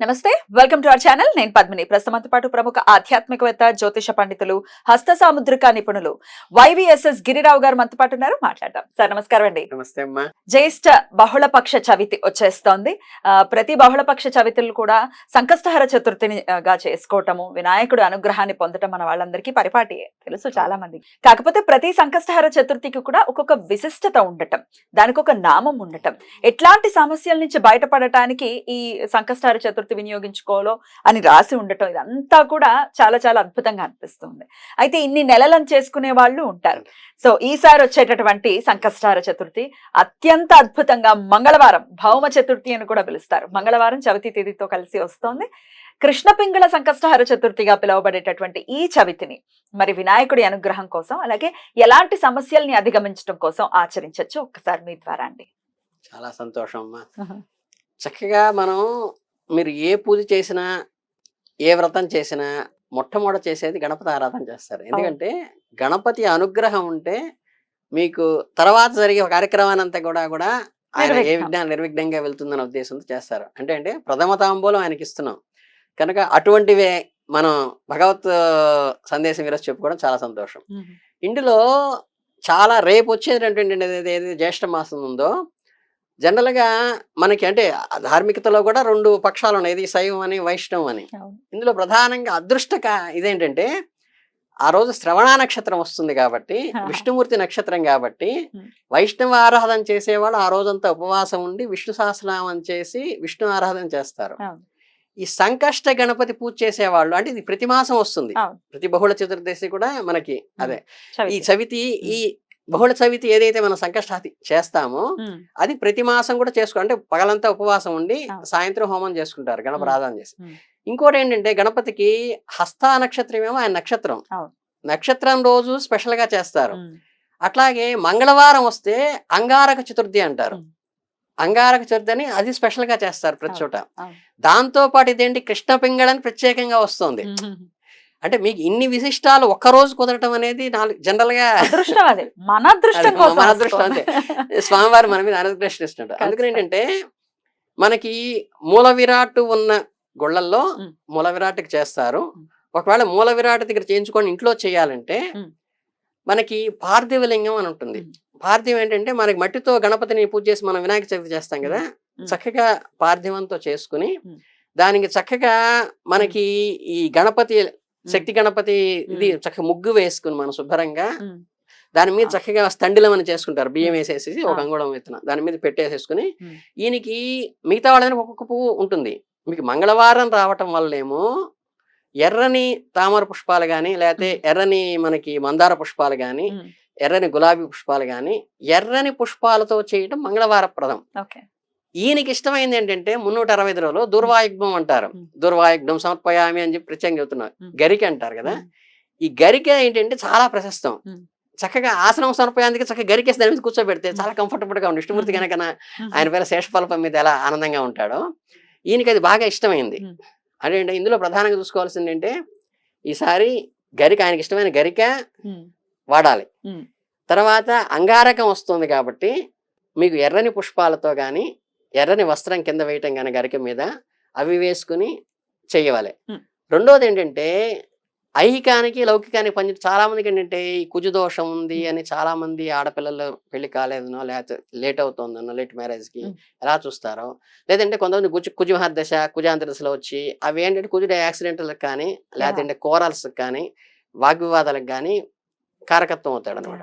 నమస్తే welcome to our channel. నేను పద్మిని. ప్రస్తుతంతో పాటు ప్రముఖ ఆధ్యాత్మికవేత్త జ్యోతిష పండితులు హస్త సాముద్రిక నిపుణులు వైవిఎస్ఎస్ గిరిరావు గారు మనతో పాటు ఉన్నారు. మాట్లాడదాం. సార్ నమస్కారం అండి. నమస్తే అమ్మా. జ్యేష్ఠ బహుళపక్ష చవితి వచ్చేస్తోంది. ప్రతి బహుళపక్ష చవితులు కూడా సంకష్టహర చతుర్థిని ఆ, గా చేసుకోవటము వినాయకుడు అనుగ్రహాన్ని పొందటం మన వాళ్ళందరికీ పరిపాటి. తెలుసు చాలా మంది కాకపోతే ప్రతి సంకష్టహర చతుర్థికి కూడా ఒక్కొక్క విశిష్టత ఉండటం దానికి ఒక నామం ఉండటం. ఎట్లాంటి సమస్యల నుంచి బయటపడటానికి ఈ సంకష్టహర చతుర్థి వినియోగించుకోవాలో అని రాసి ఉండటం ఇదంతా కూడా చాలా చాలా అద్భుతంగా అనిపిస్తుంది. అయితే ఇన్ని నెలలను చేసుకునే వాళ్ళు ఉంటారు. సో ఈసారి వచ్చేటటువంటి సంకష్టహార చతుర్థి అత్యంత అద్భుతంగా మంగళవారం భౌమ చతుర్థి అని కూడా పిలుస్తారు. మంగళవారం చవితి తేదీతో కలిసి వస్తోంది. కృష్ణ పింగళ సంకష్టహార చతుర్థిగా పిలువబడేటటువంటి ఈ చవితిని మరి వినాయకుడి అనుగ్రహం కోసం అలాగే ఎలాంటి సమస్యల్ని అధిగమించడం కోసం ఆచరించవచ్చు ఒక్కసారి మీ ద్వారా అండి. చాలా సంతోషం అమ్మా. చక్కగా మనం మీరు ఏ పూజ చేసినా ఏ వ్రతం చేసినా మొట్టమొదట చేసేది గణపతి ఆరాధన చేస్తారు. ఎందుకంటే గణపతి అనుగ్రహం ఉంటే మీకు తర్వాత జరిగే కార్యక్రమాన్ని అంతా కూడా కూడా ఆయన ఏ. విఘ్నం నిర్విఘ్నంగా వెళ్తుందన్న ఉద్దేశంతో చేస్తారు. అంటే అంటే ప్రథమ తాంబూలం ఆయనకి ఇస్తున్నాం కనుక అటువంటివే మనం భగవత్ సందేశం ఈరోజు చెప్పుకోవడం చాలా సంతోషం. ఇందులో చాలా రేపు వచ్చేటటువంటి ఏదైతే జ్యేష్ఠ మాసం ఉందో జనరల్గా మనకి అంటే ధార్మికతలో కూడా రెండు పక్షాలు ఉన్నాయి ఇది శైవం అని వైష్ణవం అని. ఇందులో ప్రధానంగా అదృష్టక ఇదేంటంటే ఆ రోజు శ్రవణ నక్షత్రం వస్తుంది కాబట్టి విష్ణుమూర్తి నక్షత్రం కాబట్టి. వైష్ణవ ఆరాధన చేసేవాళ్ళు ఆ రోజంతా ఉపవాసం ఉండి విష్ణు సహస్రనామం చేసి విష్ణు ఆరాధన చేస్తారు. ఈ సంకష్ట గణపతి పూజ చేసేవాళ్ళు అంటే ఇది ప్రతి మాసం వస్తుంది. ప్రతి బహుళ చతుర్దశి కూడా మనకి అదే ఈ. చవితి ఈ బహుళ చవితి ఏదైతే మనం సంకష్టాది చేస్తామో అది ప్రతి మాసం కూడా చేసుకో అంటే పగలంతా ఉపవాసం ఉండి. సాయంత్రం హోమం చేసుకుంటారు గణప ఉమ్. ఆరాధన చేసి. ఇంకోటి ఏంటంటే గణపతికి హస్త నక్షత్రం ఏమో ఆయన నక్షత్రం. నక్షత్రం రోజు స్పెషల్గా చేస్తారు అట్లాగే మంగళవారం వస్తే అంగారక చతుర్థి అంటారు. అంగారక చతుర్థి అని అది స్పెషల్గా చేస్తారు ప్రతి. చోట. దాంతో పాటు ఇదేంటి కృష్ణ పింగళని ప్రత్యేకంగా వస్తుంది. అంటే మీకు ఇన్ని విశిష్టాలు ఒక్క రోజు కుదరటం అనేది నాలుగు జనరల్గా అదృష్టం అది మన అదృష్టం మన అదృష్టం వస్తుంది. స్వామివారు మన మీద ఇస్తున్నారు అందుకని ఏంటంటే మనకి మూల విరాట్ ఉన్న గుళ్ళల్లో. మూల విరాట్కి చేస్తారు. ఒకవేళ మూల విరాట్ దగ్గర చేయించుకొని ఇంట్లో చేయాలంటే. మనకి పార్థివ లింగం అని ఉంటుంది. పార్థివం ఏంటంటే మనకి మట్టితో గణపతిని పూజ చేసి మనం వినాయక చవితి చేస్తాం కదా. చక్కగా పార్థివంతో చేసుకుని. దానికి చక్కగా మనకి ఈ గణపతి శక్తి గణపతి ఇది. చక్కగా ముగ్గు వేసుకుని మనం శుభ్రంగా. దాని మీద. చక్కగా స్తండిలం అని చేసుకుంటారు బియ్యం. వేసేసి ఒక. అంగుళం ఎత్తున దాని మీద పెట్టేసేసుకుని. ఈయనకి మిగతా వాళ్ళని ఒక్కొక్క పువ్వు ఉంటుంది మీకు మంగళవారం రావటం వల్లేమో ఎర్రని తామర పుష్పాలు కానీ లేకపోతే. ఎర్రని మనకి మందార పుష్పాలు కానీ. ఎర్రని గులాబీ పుష్పాలు కానీ ఎర్రని పుష్పాలతో చేయటం మంగళవార ప్రదం ఓకే ఈయనకి ఇష్టమైంది ఏంటంటే మున్నూట అరవై ఐదు రోజులు దుర్వాయుగ్నం అంటారు. దుర్వాయుగ్నం సమర్పయామి అని చెప్పి ప్రత్యేకంగా చెబుతున్నారు. గరిక అంటారు కదా. ఈ గరిక ఏంటంటే చాలా ప్రశస్తం. చక్కగా ఆసనం సమర్పయాందుకు చక్కగా గరికేసి దాని మీద కూర్చోబెడితే చాలా కంఫర్టబుల్గా ఉంది విష్ణుమూర్తి ఉమ్. కనుక. ఆయన పేరు శేషఫలపం మీద ఎలా ఆనందంగా ఉంటాడో ఈయనకి అది బాగా ఇష్టమైంది. అంటే ఇందులో ప్రధానంగా చూసుకోవాల్సింది ఏంటంటే ఈసారి గరిక ఆయనకి ఇష్టమైన గరిక. వాడాలి. తర్వాత అంగారకం వస్తుంది కాబట్టి మీకు ఎర్రని పుష్పాలతో కానీ ఎర్రని వస్త్రం కింద వేయటం కానీ గరిక మీద అవి వేసుకుని చెయ్యవాలి. ఉమ్. రెండోది ఏంటంటే ఐహికానికి లౌకికానికి పని చాలా మందికి ఏంటంటే ఈ కుజు దోషం ఉంది అని చాలా మంది ఆడపిల్లలు పెళ్ళి కాలేదనో లేకపోతే లేట్ అవుతుందనో లేట్ మ్యారేజ్కి ఉమ్. ఎలా చూస్తారో. లేదంటే కొంతమంది కుజు కుజు మహర్దశ కుజాంతర దశలో వచ్చి అవి ఏంటంటే కుజుడు యాక్సిడెంటల్ కానీ లేదంటే కోరల్స్ కానీ వాగ్వివాదాలకు కానీ కారకత్వం అవుతాడు అనమాట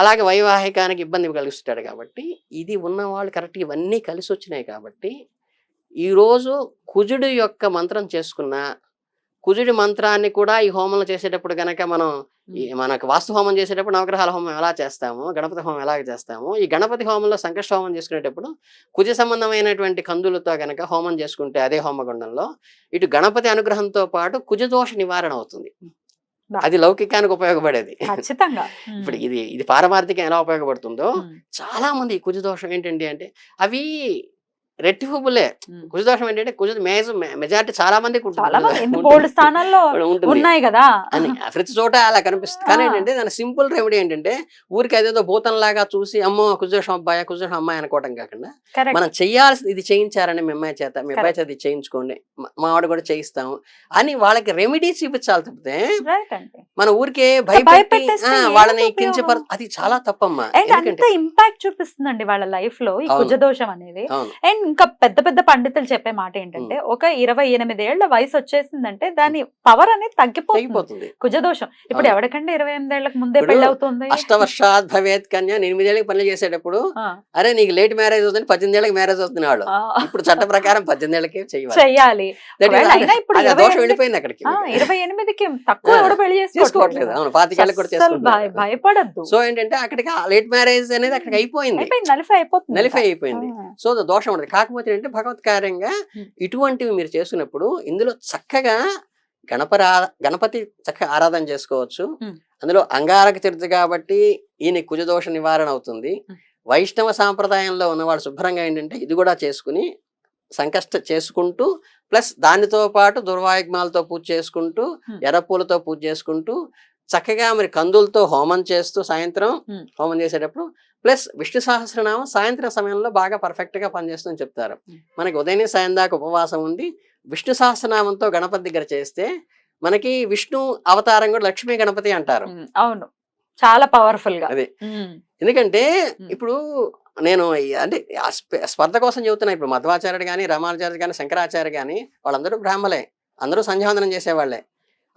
అలాగే వైవాహికానికి ఇబ్బంది కలిగిస్తాడు కాబట్టి ఇది ఉన్న వాళ్ళు కరెక్ట్ ఇవన్నీ కలిసి వచ్చినాయి కాబట్టి ఈరోజు కుజుడు యొక్క మంత్రం చేసుకున్న కుజుడి మంత్రాన్ని కూడా ఈ హోమంలో చేసేటప్పుడు గనక మనం మనకు వాస్తు హోమం చేసేటప్పుడు నవగ్రహాల హోమం ఎలా చేస్తాము గణపతి హోమం ఎలా చేస్తాము ఈ గణపతి హోమంలో సంకష్ట హోమం చేసుకునేటప్పుడు కుజ సంబంధమైనటువంటి కందులతో గనక హోమం చేసుకుంటే అదే హోమగుండంలో ఇటు గణపతి అనుగ్రహంతో పాటు కుజదోష నివారణ అవుతుంది. అది లౌకికానికి ఉపయోగపడేది. ఖచ్చితంగా. ఇప్పుడు ఇది ఇది పారమార్థికం ఎలా ఉపయోగపడుతుందో. చాలా మంది కుజ దోషం ఏంటండి అంటే అవి రెట్టిఫబులే ఉమ్. కుజదోషం ఏంటంటే కుజ మేజ మెజారిటీ చాలా మందికి ఉంటుంది. స్థానాల్లో ఉన్నాయి కదా. అని ప్రతి చోట అలా కనిపిస్తుంది. కానీ. ఏంటంటే దాని సింపుల్ రెమెడీ ఏంటంటే ఊరికి అదేదో భూతంలాగా చూసి అమ్మో కుజదోషం అబ్బాయి కుజదోషం అమ్మాయి అనుకోవడం కాకుండా మనం చేయాల్సింది ఇది చేయించారని మీ అమ్మాయి చేత మీ అబ్బాయి చేత ఇది చేయించుకోండి. మా- వాడు కూడా చేయిస్తాము అని వాళ్ళకి రెమెడీ చూపించాలి తప్పితే మన ఊరికే భయపెట్టి వాళ్ళని? కించపర అది చాలా తప్పమ్మా. ఇంపాక్ట్ చూపిస్తుందండి వాళ్ళ లైఫ్లో ఈ. కుజదోషం అనేది. అండ్ ఇంకా పెద్ద పెద్ద పండితులు చెప్పే మాట ఏంటంటే ఒక ఇరవై ఎనిమిది ఏళ్ళ వయసు వచ్చేసిందంటే దాని పవర్ అనేది తగ్గిపోతుంది. కుజదోషం. ఇప్పుడు. ఎవరికంటే ఇరవై ఎనిమిది ఏళ్ళకు ముందే పెళ్ళి అవుతుంది అష్టవర్షాత్ భవేత్ కన్య ఎనిమిదేళ్ళకి పనులు చేసేటప్పుడు అరే నీకు లేట్ మ్యారేజ్ అవుతుంది పద్దెనిమిది ఏళ్ళకి మ్యారేజ్ అవుతుంది ఆ, ఇప్పుడు చట్ట ప్రకారం పద్దెనిమిది ఏళ్ళకి చేయాలి. చెయ్యాలి ఇరవై ఎనిమిదికి తక్కువ ఆ, ఎవడు పెళ్ళి చేసుకోవట్లేదు. అవును పాతికేళ్ళకి కూడా భయపడద్దు. సో ఏంటంటే అక్కడికి లేట్ మ్యారేజ్ అనేది అక్కడికి అయిపోయింది. నలిఫై అయిపోతుంది. నలిఫై. అయిపోయింది. సో దోషం ఉండదు. కాకపోతే ఏంటంటే భగవత్ కార్యంగా. ఇటువంటివి మీరు చేసుకున్నప్పుడు ఇందులో చక్కగా గణపరా గణపతి చక్కగా ఆరాధన చేసుకోవచ్చు. అందులో అంగారక చరిత్ర కాబట్టి ఈయన కుజదోష నివారణ అవుతుంది. వైష్ణవ సాంప్రదాయంలో ఉన్నవాడు శుభ్రంగా ఏంటంటే ఇది కూడా చేసుకుని సంకష్ట చేసుకుంటూ ప్లస్ దానితో పాటు దుర్వాయుగ్మాలతో పూజ చేసుకుంటూ. ఎర్రపూలతో పూజ చేసుకుంటూ చక్కగా మరి కందులతో హోమం చేస్తూ సాయంత్రం. హోమం చేసేటప్పుడు ప్లస్ విష్ణు సహస్రనామం సాయంత్రం సమయంలో బాగా పర్ఫెక్ట్గా పనిచేస్తుందని చెప్తారు. మనకి ఉదయం సాయం దాకా ఉపవాసం ఉండి విష్ణు సహస్రనామంతో గణపతి దగ్గర చేస్తే మనకి విష్ణు అవతారం కూడా లక్ష్మీ గణపతి అంటారు. అవును. చాలా పవర్ఫుల్గా అదే. ఎందుకంటే. ఇప్పుడు నేను అంటే స్పర్ధ కోసం చెబుతున్నా ఇప్పుడు మధ్వాచార్యుడు కానీ రామాచార్యుడు కానీ శంకరాచార్య కానీ వాళ్ళందరూ బ్రాహ్మలే. అందరూ సంధ్యావందనం చేసేవాళ్ళే.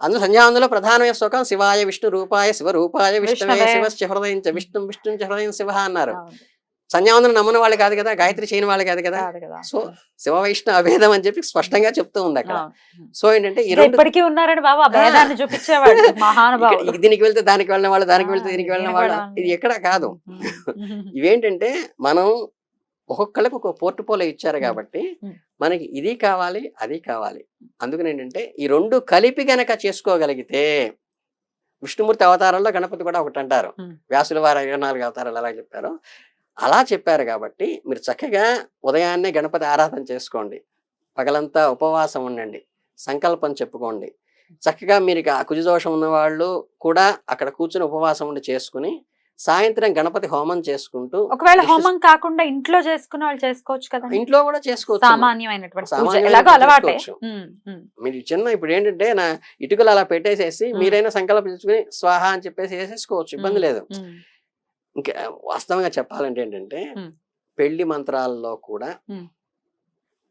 అందరూ సంధ్యావందనలో ప్రధానమైన శ్లోకం శివాయ విష్ణు రూపాయ శివ రూపాయ విష్ణువే విష్ణవే. శివ హృదయం చ విష్ణు విష్ణు చ హృదయం శివ అన్నారు. సంధ్యావందనం నమ్మని వాళ్ళు కాదు కదా గాయత్రి చేయని వాళ్ళు కాదు కదా. సో శివ వైష్ణవ అభేదం అని చెప్పి స్పష్టంగా చెప్తూ ఉంది అక్కడ. సో ఏంటంటే ఇప్పటికీ ఉన్నారని బాబు చూపించేవాడు దీనికి వెళ్తే దానికి వెళ్ళిన వాళ్ళు దానికి వెళ్తే దీనికి వెళ్ళిన వాళ్ళు. ఇది ఎక్కడ కాదు ఇవేంటంటే మనం ఒక్కొక్కళ్ళకి ఒక పోర్టుపోలో ఇచ్చారు. కాబట్టి. మనకి ఇది కావాలి అది కావాలి. అందుకని ఏంటంటే ఈ రెండు కలిపి గనక చేసుకోగలిగితే విష్ణుమూర్తి అవతారంలో గణపతి కూడా ఒకటి అంటారు. వ్యాసుల వారు ఇరవై నాలుగు అవతారాలు అలా చెప్పారు. అలా చెప్పారు కాబట్టి మీరు చక్కగా ఉదయాన్నే గణపతి ఆరాధన చేసుకోండి. పగలంతా ఉపవాసం ఉండండి. సంకల్పం చెప్పుకోండి. చక్కగా మీరు కుజదోషం ఉన్న వాళ్ళు కూడా అక్కడ కూర్చుని ఉపవాసం ఉండి చేసుకుని సాయంత్రం గణపతి హోమం చేసుకుంటూ ఒకవేళ హోమం కాకుండా ఇంట్లో చేసుకునే వాళ్ళు చేసుకోవచ్చు కదా? ఇంట్లో కూడా చేసుకోవచ్చు. సామాన్యమైనటువంటి మీరు చిన్న ఇప్పుడు ఏంటంటే నా ఇటుకలు అలా పెట్టేసేసి. మీరైనా సంకల్పించుకుని స్వాహ అని చెప్పేసి వేసేసుకోవచ్చు ఇబ్బంది లేదు. ఇంకా వాస్తవంగా చెప్పాలంటే ఏంటంటే. పెళ్ళి మంత్రాల్లో కూడా.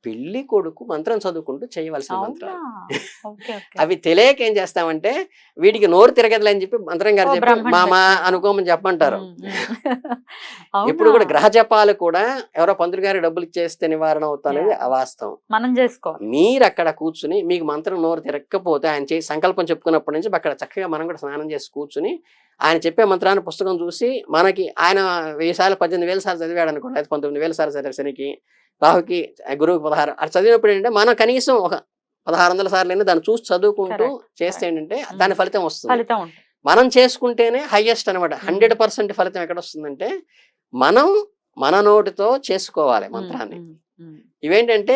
పెళ్ళి కొడుకు మంత్రం చదువుకుంటూ చేయవలసిన మంత్రాలు అవి తెలియక ఏం చేస్తామంటే వీడికి నోరు తిరగదులే అని చెప్పి మంత్రం గారు చెప్పి మామా. అనుకోమని ఉమ్. ఇప్పుడు కూడా? గ్రహ జపాలు కూడా ఎవరో పంతులు గారి డబ్బులు ఇచ్చేస్తే నివారణ అవుతానేది Yeah. అవాస్తవం మనం చేసుకోవాలి మీరు అక్కడ కూర్చుని మీకు మంత్రం నోరు తిరగకపోతే ఆయన చేసి సంకల్పం చెప్పుకున్నప్పటి నుంచి అక్కడ చక్కగా మనం కూడా స్నానం చేసి కూర్చుని ఆయన చెప్పే మంత్రాన్ని పుస్తకం చూసి మనకి ఆయన వెయ్యి సార్లు పద్దెనిమిది వేల సార్లు చదివాడు అనుకోండి పంతొమ్మిది వేల సార్లు చదివారు శనికి రాహుకి గురువుకి పదహారు. అట్లా చదివినప్పుడు ఏంటంటే మనం కనీసం ఒక పదహారు వందల సార్లు అయినా దాన్ని చూసి చదువుకుంటూ చేస్తే. ఏంటంటే Mm. దాని ఫలితం వస్తుంది. మనం చేసుకుంటేనే హైయెస్ట్ అనమాట హండ్రెడ్ పర్సెంట్ ఫలితం ఎక్కడ వస్తుందంటే మనం మన నోటితో చేసుకోవాలి మంత్రాన్ని. ఉమ్, ఉమ్, ఇవేంటంటే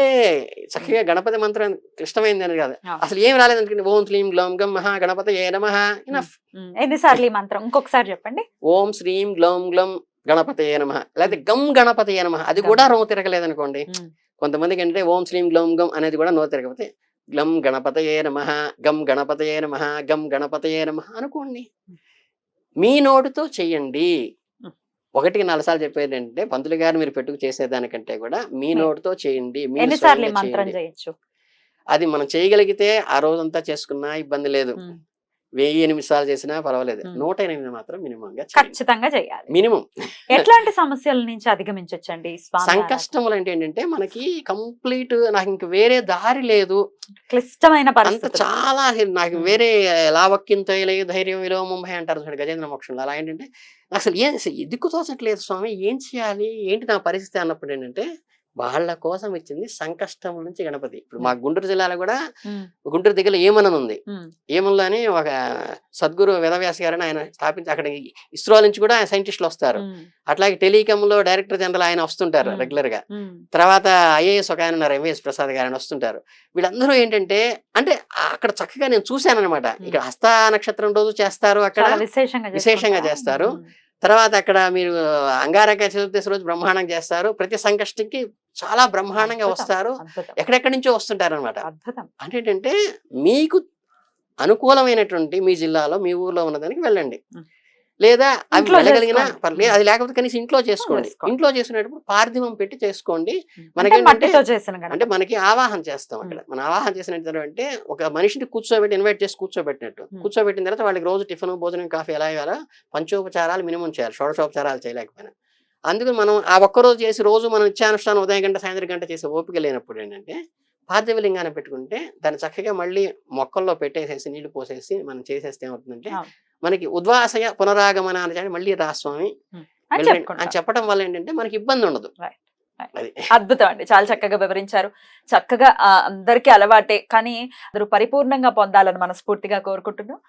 చక్కగా గణపతి మంత్రం క్లిష్టమైంది అని కాదు. అసలు ఏం రాలేదంటే ఓం శ్రీం గ్లౌం గం మహా గణపతి ఏ నమ ఇనఫ్ ఉమ్. ఎన్నిసార్లు ఈ మంత్రం? ఇంకొకసారి చెప్పండి. ఓం శ్రీం గ్లౌం గ్లం గణపతి నమ. లేకపోతే గం గణపతి నమ. అది కూడా రో తిరగలేదు అనుకోండి ఉమ్, కొంతమందికి అంటే ఓం శ్రీం గ్లౌం గం అనేది కూడా నో తిరగకపోతే గ్లం గణపతయే నమ గం గణపతయే నమ గం గణపతయే నమ అనుకోండి. మీ నోటితో చెయ్యండి. ఒకటికి నాలుగు సార్లు చెప్పేది ఏంటంటే పంతులు గారు మీరు పెట్టుకు చేసేదానికంటే కూడా మీ. నోటితో చేయండి. అది మనం చేయగలిగితే ఆ రోజంతా చేసుకున్నా ఇబ్బంది లేదు. వెయ్యి ఎనిమిది సార్లు చేసినా పర్వాలేదు. నూట ఎనిమిది మాత్రం మినిమం గా ఖచ్చితంగా చేయాలి. మినిమం. ఎట్లాంటి సమస్యల నుంచి ఆరాధన? సంకష్టములు అంటే ఏంటంటే మనకి కంప్లీట్ నాకు ఇంక వేరే దారి లేదు. క్లిష్టమైన పరిస్థితి చాలా నాకు. వేరే లావక్కింత ధైర్యం విలువ ముంబై అంటారు చూడండి గజేంద్ర మోక్షంలో. అలా ఏంటంటే అసలు ఏం దిక్కు తోచట్లేదు స్వామి. ఏం చేయాలి? ఏంటి నా పరిస్థితి అన్నప్పుడు ఏంటంటే వాళ్ళ కోసం ఇచ్చింది సంకష్టం నుంచి గణపతి. ఇప్పుడు మా గుంటూరు జిల్లాలో కూడా గుంటూరు దగ్గర ఏమనని ఉంది ఏమన్లో అని ఒక సద్గురు వేదవ్యాస్ గారని ఆయన స్థాపించి అక్కడ ఇస్రో నుంచి కూడా సైంటిస్టులు వస్తారు. అట్లాగే టెలికామ్లో డైరెక్టర్ జనరల్ ఆయన వస్తుంటారు. రెగ్యులర్గా తర్వాత ఐఏఎస్ ఒక ఆయన ఉన్నారు ఎంవిఎస్ ప్రసాద్ గారు ఆయన వస్తుంటారు. వీళ్ళందరూ ఏంటంటే అంటే అక్కడ చక్కగా నేను చూశాను అనమాట ఇక్కడ హస్త నక్షత్రం రోజు చేస్తారు అక్కడ. విశేషంగా? చేస్తారు. తర్వాత అక్కడ మీరు అంగారక చతుర్దశి రోజు బ్రహ్మాండంగా చేస్తారు. ప్రతి సంకష్టికి చాలా బ్రహ్మాండంగా వస్తారు. ఎక్కడెక్కడి నుంచో వస్తుంటారు అనమాట అంటే ఏంటంటే మీకు అనుకూలమైనటువంటి మీ జిల్లాలో మీ ఊర్లో ఉన్నదానికి వెళ్ళండి. లేదా అవి వెళ్ళగలిగినా. పర్లేదు అది లేకపోతే కనీసం ఇంట్లో చేసుకోండి. ఇంట్లో చేసుకునేటప్పుడు పార్థివం పెట్టి చేసుకోండి చేసిన గణపతి. అంటే మనకి ఆవాహన చేస్తాం అక్కడ మన ఆవాహన చేసినట్టు అంటే ఒక మనిషిని కూర్చోబెట్టి ఇన్వైట్ చేసి కూర్చోబెట్టినట్టు. కూర్చోబెట్టిన తర్వాత వాళ్ళకి రోజు టిఫిన్ భోజనం కాఫీ ఎలా ఇవ్వాలో పంచోపచారాలు మినిమం చేయాలి షోడశోపచారాలు చేయలేకపోయినా అందుకని మనం ఆ ఒక్క రోజు చేసి రోజు మనం ఇచ్చానుష్ఠానం ఉదయం గంట సాయంత్రం గంట చేసే ఓపిక లేనప్పుడు ఏంటంటే పార్థివ లింగాన్ని పెట్టుకుంటే దాన్ని చక్కగా మళ్ళీ మొక్కల్లో పెట్టేసేసి నీళ్ళు పోసేసి మనం చేసేస్తే ఏమవుతుందంటే. మనకి ఉద్వాసయ పునరాగమన అని మళ్ళీ రాస్వామి అని చెప్పడం వల్ల ఏంటంటే మనకి ఇబ్బంది ఉండదు. అద్భుతం అండి. చాలా చక్కగా వివరించారు. చక్కగా ఆ, అందరికీ అలవాటే. కానీ అందరూ పరిపూర్ణంగా పొందాలని మనస్ఫూర్తిగా కోరుకుంటున్నాం.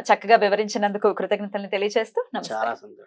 చక్కగా వివరించినందుకు కృతజ్ఞతల్ని తెలియజేస్తూ సంతోషం.